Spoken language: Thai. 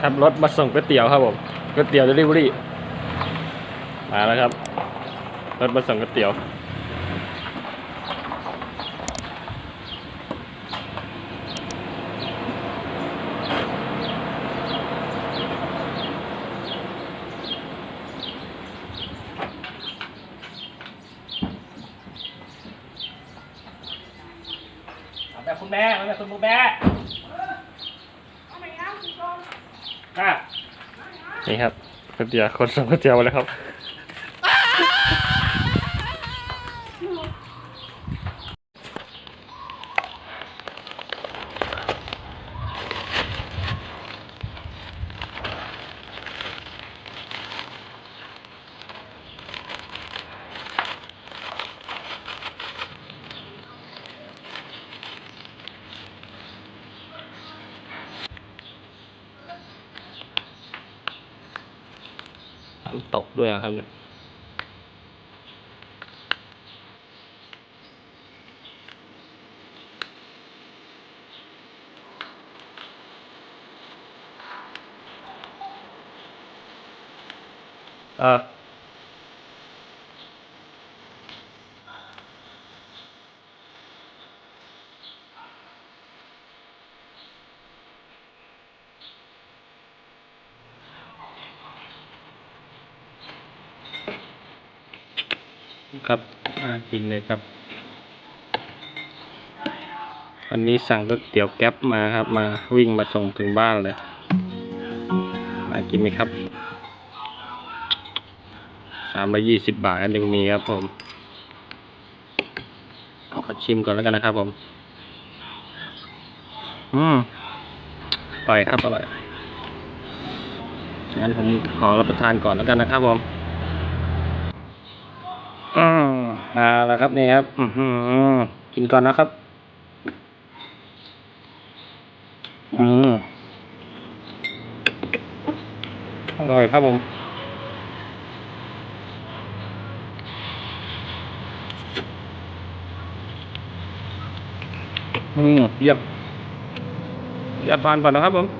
ขับรถมาส่งก๋วยเตี๋ยวครับผมก๋วยเตี๋ยวเดลิเวอรี่มาแล้วครับรถมาส่งก๋วยเตี๋ยวแบบคุณแม่แบบคุณแม่อ่ นี่ครับก๋วยเตี๋ยวคนส่งก๋วยเตี๋ยวมาแล้วครับ น้ำตกด้วยอะครับเนี่ยเออ ครับน่ากินเลยครับ วันนี้สั่งก๋วยเตี๋ยวแก๊ปมาครับ มาวิ่งมาส่งถึงบ้านเลยน่ากินไหมครับสามร้อยยี่สิบบาทอันยังมีครับผมขอชิมก่อนแล้วกันนะครับผม อืมอร่อยครับอร่อยงั้นผมขอรับประทานก่อนแล้วกันนะครับผม อืมเอาและครับนี่ครับ อือหือกินก่อนนะครับ อืมอร่อยครับผมอืมเยี่ยมเยี่ยมทานก่อนนะครับผม